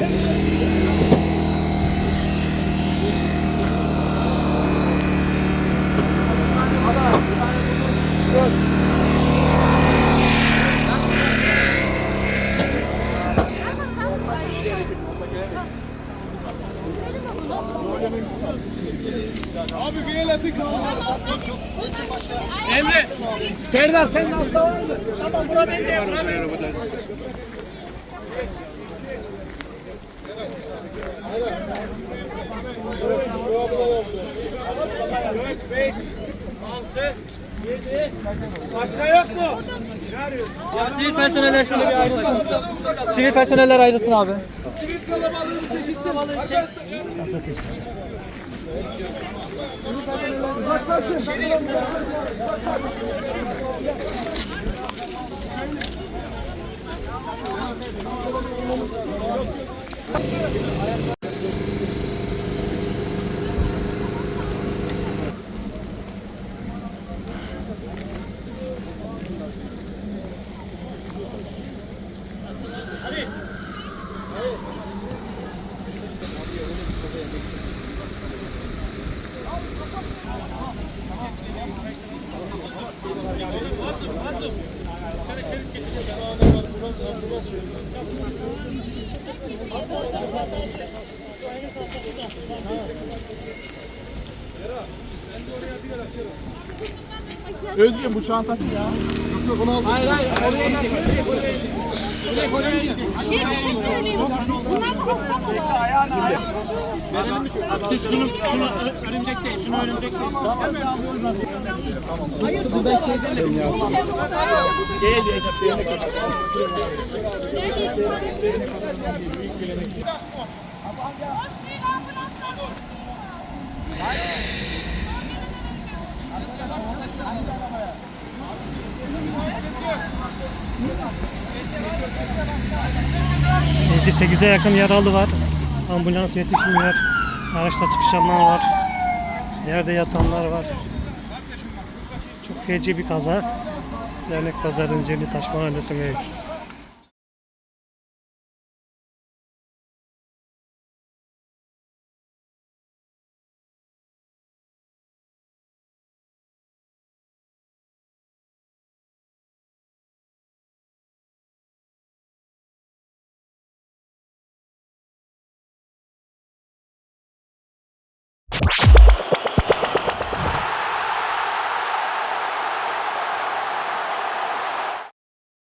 Thank you. Abi bir eleti kaldı. Emre. Serdar sen de hasta var mı? Tamam bura bende. Bura bende. Dört, beş, altı, yedi. Başka yok mu? Ne arıyorsun? Ya sivil personeller şöyle bir ayrılsın. Sivil personeller ayrılsın abi. Uzaklaşın. Uzaklaşın. Uzaklaşın. Özgün bu çantası ya. Yok onu aldım. Hayır hayır. Oraya indik. Direkt oraya indik. Bir şey söyleyeyim. Bunlar hasta mı? Siz şunu, şunu örümcek değil, şunu örümcek değil. Yedi 8'e yakın yaralı var. Ambulans yetişmiyor. Araçta çıkışanlar var. Yerde yatanlar var. Çok feci bir kaza. Dernek Pazarınceli Taş Mahallesi mevki.